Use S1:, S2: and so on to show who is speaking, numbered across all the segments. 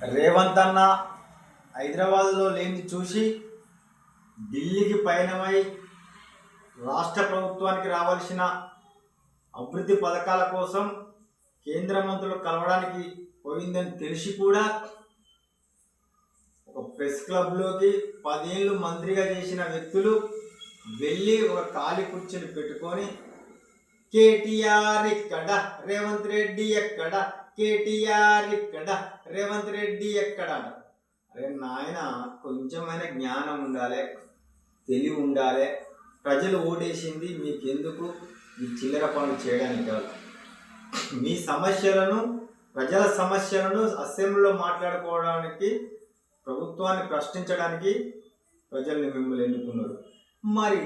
S1: రేవంత్ అన్న హైదరాబాద్లో లేని చూసి ఢిల్లీకి పయనమై రాష్ట్ర ప్రభుత్వానికి రావాల్సిన అభివృద్ధి పథకాల కోసం కేంద్ర మంత్రులు కలవడానికి పోయిందని తెలిసి కూడా ఒక ప్రెస్ క్లబ్లోకి పదేళ్ళు మంత్రిగా చేసిన వ్యక్తులు వెళ్ళి ఒక ఖాళీ కుర్చీని పెట్టుకొని కేటీఆర్ ఇక్కడ రేవంత్ రెడ్డి ఎక్కడ? కేటీఆర్ ఇక్కడ? రేవంత్ రెడ్డి ఎక్కడ? అరే నాయన కొంచెమైన జ్ఞానం ఉండాలి తెలివి ఉండాలి. ప్రజలు ఓటేసింది మీకెందుకు ఈ చిల్లర పనులు చేయడానికి కాదు. మీ సమస్యలను ప్రజల సమస్యలను అసెంబ్లీలో మాట్లాడుకోవడానికి ప్రభుత్వాన్ని ప్రశ్నించడానికి ప్రజల్ని మిమ్మల్ని ఎన్నుకున్నారు. మరి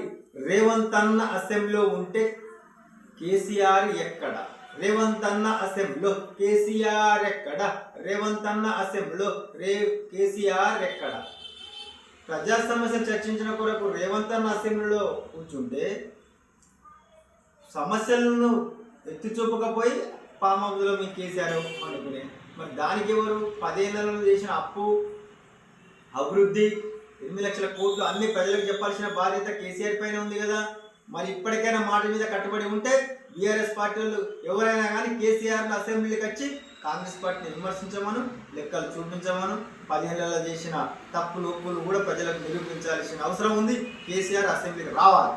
S1: రేవంత్ అన్న అసెంబ్లీలో ఉంటే కేసీఆర్ ఎక్కడ? రేవంత్ అన్న అసెంబ్లీలో. కేసీఆర్ ఎక్కడ? రేవంత్ అన్న అసెంబ్లీలో. రే కేసీఆర్ ఎక్కడ? ప్రజా సమస్య చర్చించిన కొరకు రేవంత్ అన్న అసెంబ్లీలో కూర్చుంటే సమస్యలను ఎత్తి చూపకపోయి పామాబులో మీకు మీ కేసీఆర్ అనుకునే మరి దానికి ఎవరు? పదేళ్ళలో చేసిన అప్పు అభివృద్ధి ఎనిమిది లక్షల కోట్లు అన్ని ప్రజలకు చెప్పాల్సిన బాధ్యత కేసీఆర్ పైన ఉంది కదా. మరి ఇప్పటికైనా మాట మీద కట్టుబడి ఉంటే బీఆర్ఎస్ పార్టీ వాళ్ళు ఎవరైనా కానీ కేసీఆర్ అసెంబ్లీకి వచ్చి కాంగ్రెస్ పార్టీని విమర్శించమను లెక్కలు చూపించమను పదిహేనులలో చేసిన తప్పులు ఒప్పులు కూడా ప్రజలకు నిరూపించాల్సిన అవసరం ఉంది. కేసీఆర్ అసెంబ్లీకి రావాలి.